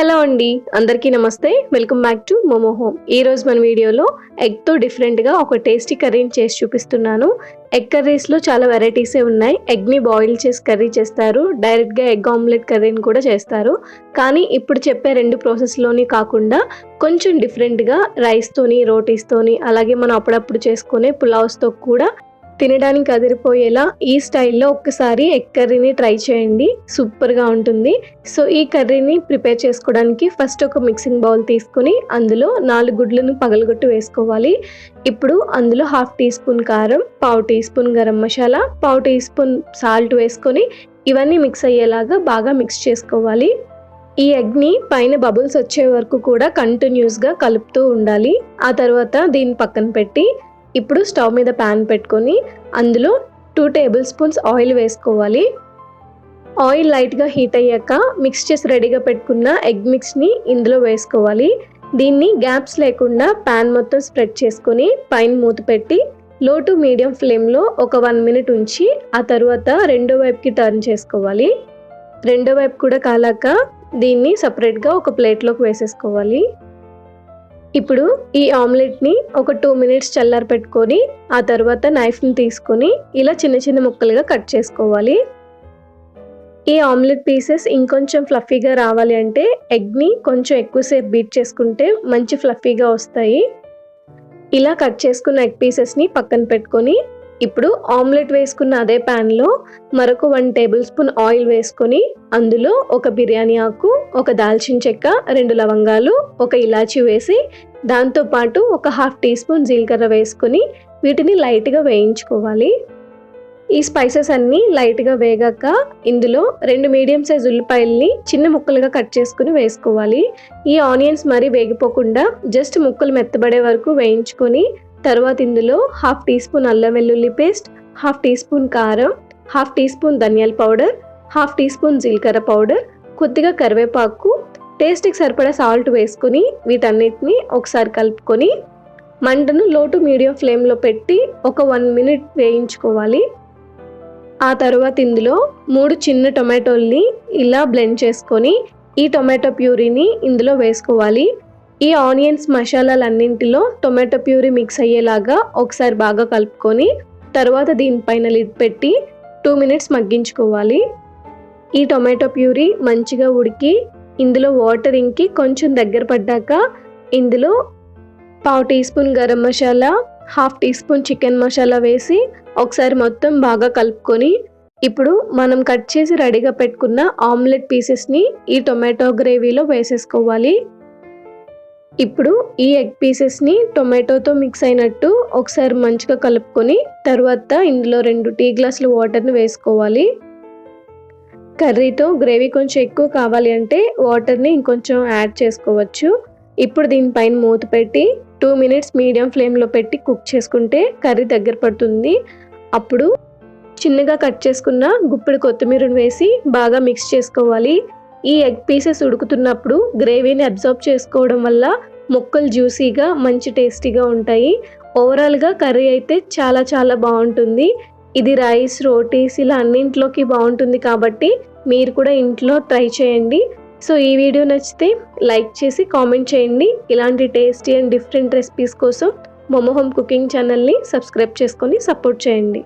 Hello అండి అందరికీ నమస్తే. Welcome back to Momo home. ఈ రోజు మన వీడియోలో ఎగ్తో డిఫరెంట్గా ఒక టేస్టీ కర్రీని చేసి చూపిస్తున్నాను. ఎగ్ కర్రీస్లో చాలా వెరైటీసే ఉన్నాయి. ఎగ్ని బాయిల్ చేసి కర్రీ చేస్తారు. డైరెక్ట్గా ఎగ్ ఆమ్లెట్ కర్రీని కూడా చేస్తారు. కానీ ఇప్పుడు చెప్పే రెండు ప్రాసెస్లోని కాకుండా కొంచెం డిఫరెంట్గా రైస్తోని రోటీస్తోని అలాగే మనం అప్పుడప్పుడు చేసుకునే పులావ్స్తో కూడా తినడానికి అదిరిపోయేలా ఈ స్టైల్లో ఒక్కసారి ఎగ్ కర్రీని ట్రై చేయండి. సూపర్గా ఉంటుంది. సో ఈ కర్రీని ప్రిపేర్ చేసుకోవడానికి ఫస్ట్ ఒక మిక్సింగ్ బౌల్ తీసుకొని అందులో నాలుగు గుడ్లను పగలగొట్టి వేసుకోవాలి. ఇప్పుడు అందులో హాఫ్ టీ స్పూన్ కారం పావు టీ స్పూన్ గరం మసాలా పావు టీ స్పూన్ సాల్ట్ వేసుకొని ఇవన్నీ మిక్స్ అయ్యేలాగా బాగా మిక్స్ చేసుకోవాలి. ఈ ఎగ్ని పైన బబుల్స్ వచ్చే వరకు కూడా కంటిన్యూస్గా కలుపుతూ ఉండాలి. ఆ తర్వాత దీన్ని పక్కన పెట్టి ఇప్పుడు స్టవ్ మీద ప్యాన్ పెట్టుకొని అందులో టూ టేబుల్ స్పూన్స్ ఆయిల్ వేసుకోవాలి. ఆయిల్ లైట్గా హీట్ అయ్యాక మిక్స్ చేసి రెడీగా పెట్టుకున్న ఎగ్ మిక్స్ని ఇందులో వేసుకోవాలి. దీన్ని గ్యాప్స్ లేకుండా ప్యాన్ మొత్తం స్ప్రెడ్ చేసుకొని పైన మూత పెట్టి లో టు మీడియం ఫ్లేమ్లో ఒక వన్ మినిట్ ఉంచి ఆ తర్వాత రెండో వైపుకి టర్న్ చేసుకోవాలి. రెండో వైపు కూడా కాలాక దీన్ని సపరేట్గా ఒక ప్లేట్లోకి వేసేసుకోవాలి. ఇప్పుడు ఈ ఆమ్లెట్ని ఒక టూ మినిట్స్ చల్లారి పెట్టుకొని ఆ తర్వాత నైఫ్ని తీసుకొని ఇలా చిన్న చిన్న ముక్కలుగా కట్ చేసుకోవాలి. ఈ ఆమ్లెట్ పీసెస్ ఇంకొంచెం ఫ్లఫీగా రావాలి అంటే ఎగ్ని కొంచెం ఎక్కువసేపు బీట్ చేసుకుంటే మంచి ఫ్లఫీగా వస్తాయి. ఇలా కట్ చేసుకున్న ఎగ్ పీసెస్ని పక్కన పెట్టుకొని ఇప్పుడు ఆమ్లెట్ వేసుకున్న అదే ప్యాన్లో మరొక వన్ టేబుల్ స్పూన్ ఆయిల్ వేసుకొని అందులో ఒక బిర్యానీ ఆకు ఒక దాల్చిన చెక్క రెండు లవంగాలు ఒక ఇలాచి వేసి దాంతోపాటు ఒక హాఫ్ టీ స్పూన్ జీలకర్ర వేసుకొని వీటిని లైట్గా వేయించుకోవాలి. ఈ స్పైసెస్ అన్నీ లైట్గా వేగాక ఇందులో రెండు మీడియం సైజ్ ఉల్లిపాయల్ని చిన్న ముక్కలుగా కట్ చేసుకుని వేసుకోవాలి. ఈ ఆనియన్స్ మరీ వేగిపోకుండా జస్ట్ ముక్కలు మెత్తబడే వరకు వేయించుకొని తర్వాత ఇందులో హాఫ్ టీ స్పూన్ అల్లం వెల్లుల్లి పేస్ట్ హాఫ్ టీ స్పూన్ కారం హాఫ్ టీ స్పూన్ ధనియాల పౌడర్ హాఫ్ టీ స్పూన్ జీలకర్ర పౌడర్ కొద్దిగా కరివేపాకు టేస్ట్కి సరిపడా సాల్ట్ వేసుకుని వీటన్నిటిని ఒకసారి కలుపుకొని మంటను లో టు మీడియం ఫ్లేమ్లో పెట్టి ఒక వన్ మినిట్ వేయించుకోవాలి. ఆ తర్వాత ఇందులో మూడు చిన్న టొమాటోల్ని ఇలా బ్లెండ్ చేసుకొని ఈ టొమాటో ప్యూరీని ఇందులో వేసుకోవాలి. ఈ ఆనియన్స్ మసాలాలన్నింటిలో టొమాటో ప్యూరీ మిక్స్ అయ్యేలాగా ఒకసారి బాగా కలుపుకొని తర్వాత దీనిపైన లిడ్ పెట్టి టూ మినిట్స్ మగ్గించుకోవాలి. ఈ టొమాటో ప్యూరీ మంచిగా ఉడికి ఇందులో వాటర్ ఇంకి కొంచెం దగ్గర పడ్డాక ఇందులో పావు teaspoon garam masala half teaspoon chicken masala వేసి ఒకసారి మొత్తం బాగా కలుపుకొని ఇప్పుడు మనం కట్ చేసి రెడీగా పెట్టుకున్న ఆమ్లెట్ పీసెస్ని ఈ టొమాటో గ్రేవీలో వేసేసుకోవాలి. ఇప్పుడు ఈ ఎగ్ పీసెస్ని టొమాటోతో మిక్స్ అయినట్టు ఒకసారి మంచిగా కలుపుకొని తర్వాత ఇందులో రెండు టీ గ్లాసులు వాటర్ని వేసుకోవాలి. కర్రీతో గ్రేవీ కొంచెం ఎక్కువ కావాలి అంటే వాటర్ని ఇంకొంచెం యాడ్ చేసుకోవచ్చు. ఇప్పుడు దీనిపైన మూత పెట్టి టూ మినిట్స్ మీడియం ఫ్లేమ్లో పెట్టి కుక్ చేసుకుంటే కర్రీ దగ్గర పడుతుంది. అప్పుడు చిన్నగా కట్ చేసుకున్న గుప్పిడి కొత్తిమీరను వేసి బాగా మిక్స్ చేసుకోవాలి. ఈ ఎగ్ పీసెస్ ఉడుకుతున్నప్పుడు గ్రేవీని అబ్జర్వ్ చేసుకోవడం వల్ల ముక్కలు జ్యూసీగా మంచి టేస్టీగా ఉంటాయి. ఓవరాల్గా కర్రీ అయితే చాలా చాలా బాగుంటుంది. ఇది రైస్ రోటీస్ ఇలా అన్నింట్లోకి బాగుంటుంది కాబట్టి మీరు కూడా ఇంట్లో ట్రై చేయండి. సో ఈ వీడియో నచ్చితే లైక్ చేసి కామెంట్ చేయండి. ఇలాంటి టేస్టీ అండ్ డిఫరెంట్ రెసిపీస్ కోసం మొమోహోమ్ కుకింగ్ ఛానల్ని సబ్స్క్రైబ్ చేసుకొని సపోర్ట్ చేయండి.